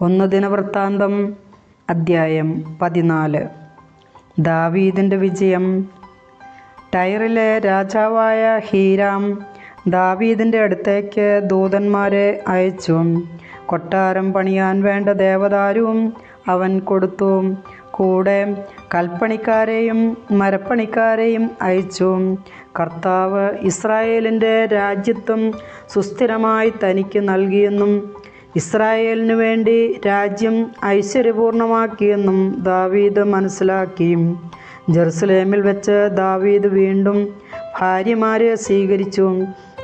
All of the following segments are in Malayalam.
ഒന്ന് ദിനവൃത്താന്തം അദ്ധ്യായം പതിനാല്. ദാവീദിന്റെ വിജയം. ടൈറിലെ രാജാവായ ഹീരാം ദാവീദിന്റെ അടുത്തേക്ക് ദൂതന്മാരെ അയച്ചു. കൊട്ടാരം പണിയാൻ വേണ്ട ദേവദാരുവും അവൻ കൊടുത്തു. കൂടെ കൽപ്പണിക്കാരെയും മരപ്പണിക്കാരെയും അയച്ചു. കർത്താവ് ഇസ്രായേലിന്റെ രാജ്യത്വം സുസ്ഥിരമായി തനിക്ക് നൽകിയെന്നും ഇസ്രായേലിനു വേണ്ടി രാജ്യം ഐശ്വര്യപൂർണമാക്കിയെന്നും ദാവീദ് മനസ്സിലാക്കി ജെറുസലേമിൽ വെച്ച് ദാവീദ് വീണ്ടും ഭാര്യമാരെ സ്വീകരിച്ചു.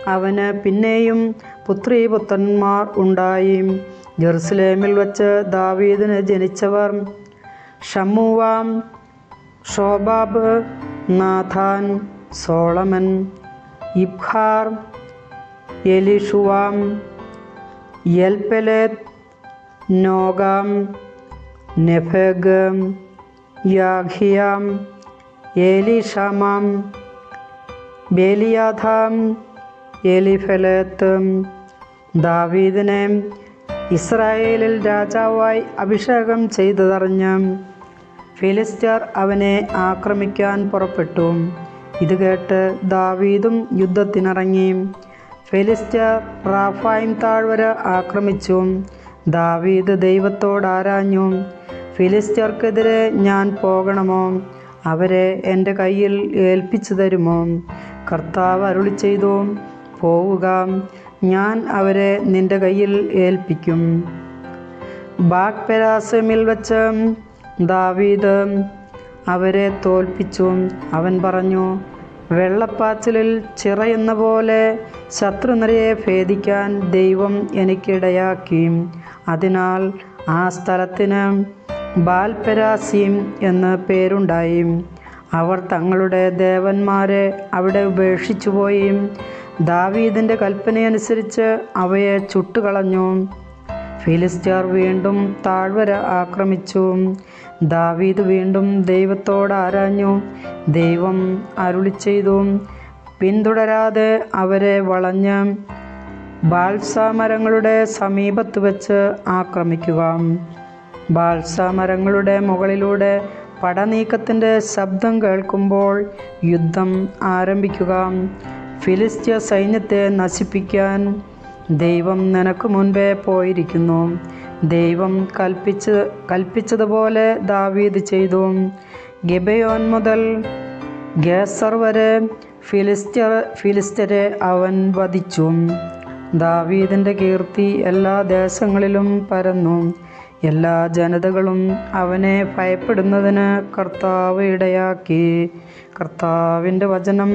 അവന് പിന്നെയും പുത്രീപുത്രന്മാർ ഉണ്ടായി. ജെറുസലേമിൽ വെച്ച് ദാവീദിന് ജനിച്ചവർ Shammua Shobab Nathan Solomon Ibhar Elishua Elpelet Nogam, Nepheg യാഖിയാം Elishamam, ബേലിയാഥാം എലിഫലത്ത് ദാവീദിനെ ഇസ്രായേലിൽ രാജാവായി അഭിഷേകം ചെയ്തതറിഞ്ഞ് ഫിലിസ്റ്റർ അവനെ ആക്രമിക്കാൻ പുറപ്പെട്ടു. ഇത് കേട്ട് ദാവീദും യുദ്ധത്തിനിറങ്ങി. ഫിലിസ്ത്യർ റാഫായിം താഴ്വര ആക്രമിച്ചു. ദാവീദ് ദൈവത്തോട് ആരാഞ്ഞു ഫിലിസ്ത്യർക്കെതിരെ ഞാൻ പോകണമോ? അവരെ എന്റെ കയ്യിൽ ഏൽപ്പിച്ചു തരുമോ? കർത്താവ് അരുളി ചെയ്തു പോവുക ഞാൻ അവരെ നിന്റെ കയ്യിൽ ഏൽപ്പിക്കും. ബാഗ്പെരാസമിൽ വച്ച് ദാവീദ് അവരെ തോൽപ്പിച്ചു. അവൻ പറഞ്ഞു വെള്ളപ്പാച്ചിലിൽ ചിറയുന്ന പോലെ ശത്രുനിരയെ ഭേദിക്കാൻ ദൈവം എനിക്കിടയാക്കി. അതിനാൽ ആ സ്ഥലത്തിന് ബാൽപെരാസീം എന്ന് പേരുണ്ടായി. അവർ തങ്ങളുടെ ദേവന്മാരെ അവിടെ ഉപേക്ഷിച്ചുപോയി. ദാവീദിന്റെ കൽപ്പനയനുസരിച്ച് അവയെ ചുട്ടുകളഞ്ഞു. ഫിലിസ്ത്യർ വീണ്ടും താഴ്വര ആക്രമിച്ചു. ദാവീദ് വീണ്ടും ദൈവത്തോട് ആരാഞ്ഞു. ദൈവം അരുളി ചെയ്തു. പിന്തുടരാതെ അവരെ വളഞ്ഞ് ബാൽസാമരങ്ങളുടെ സമീപത്ത് വെച്ച് ആക്രമിക്കുക. ബാൽസാമരങ്ങളുടെ മുകളിലൂടെ പടനീക്കത്തിന്റെ ശബ്ദം കേൾക്കുമ്പോൾ യുദ്ധം ആരംഭിക്കുക. ഫിലിസ്ത്യ സൈന്യത്തെ നശിപ്പിക്കാൻ ദൈവം നിനക്ക് മുൻപേ പോയിരിക്കുന്നു. ദൈവം കൽപ്പിച്ച് കൽപ്പിച്ചതുപോലെ ദാവീദ് ചെയ്തു. ഗിബയോൻ മുതൽ ഗേസർ വരെ ഫിലിസ്റ്റർ ഫിലിസ്റ്ററെ അവൻ വധിച്ചു. ദാവീദിന്റെ കീർത്തി എല്ലാ ദേശങ്ങളിലും പരന്നു. എല്ലാ ജനതകളും അവനെ ഭയപ്പെടുന്നതിന് കർത്താവ് ഇടയാക്കി. കർത്താവിന്റെ വചനം